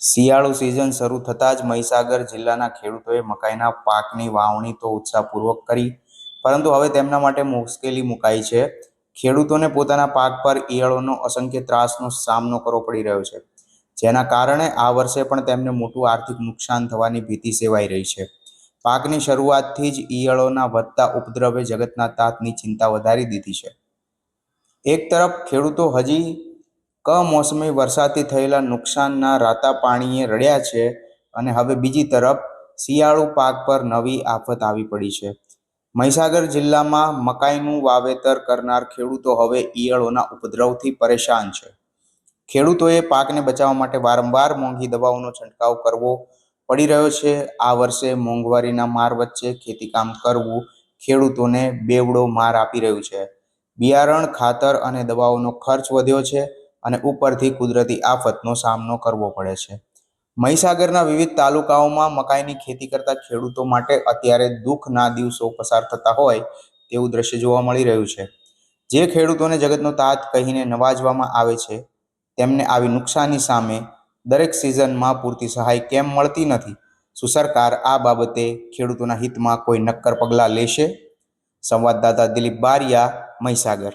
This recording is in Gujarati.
શિયાળુ સિઝન શરૂ થતાં જ મહીસાગર જિલ્લાના ખેડૂતોએ મકાઈના પાકની વાવણી તો ઉત્સાહપૂર્વક કરી, પરંતુ હવે તેમના માટે મુશ્કેલી મુકાઈ છે. ખેડૂતોને પોતાના પાક પર ઈયળોનો અસંખ્ય ત્રાસનો સામનો કરવો પડી રહ્યો છે, જેના કારણે આ વર્ષે પણ તેમને મોટું આર્થિક નુકસાન થવાની ભીતિ સેવાઈ રહી છે. પાકની શરૂઆતથી જ ઈયળોના વધતા ઉપદ્રવે જગતના તાતની ચિંતા વધારી દીધી છે. એક તરફ ખેડૂતો હજી કમોસમી વરસાદથી થયેલા નુકસાનના રાતા પાણીએ રડ્યા છે અને હવે બીજી તરફ શિયાળુ પાક પર નવી આફત આવી પડી છે. મહીસાગર જિલ્લામાં મકાઈનું વાવેતર કરનાર ખેડૂતો હવે ઈયળોના ઉપદ્રવથી પરેશાન છે. ખેડૂતોએ પાકને બચાવવા માટે વારંવાર મોંઘી દવાઓનો છંટકાવ કરવો પડી રહ્યો છે. આ વર્ષે મોંઘવારીના માર વચ્ચે ખેતીકામ કરવું ખેડૂતોને બેવડો માર આપી રહ્યું છે. બિયારણ, ખાતર અને દવાઓનો ખર્ચ વધ્યો છે. અને ઉપરથી કુદરતી આફતનો સામનો કરવો પડે છે. મહીસાગરના વિવિધ તાલુકાઓમાં મકાઈની ખેતી કરતા ખેડૂતો માટે અત્યારે દુઃખના દિવસો પસાર થતા હોય તેવું દ્રશ્ય જોવા મળી રહ્યું છે. જે ખેડૂતોને જગતનો તાત કહીને નવાજવામાં આવે છે, તેમને આવી નુકસાની સામે દરેક સિઝનમાં પૂરતી સહાય કેમ મળતી નથી? શું સરકાર આ બાબતે ખેડૂતોના હિતમાં કોઈ નક્કર પગલાં લેશે? સંવાદદાતા દિલીપ બારિયા, મહીસાગર.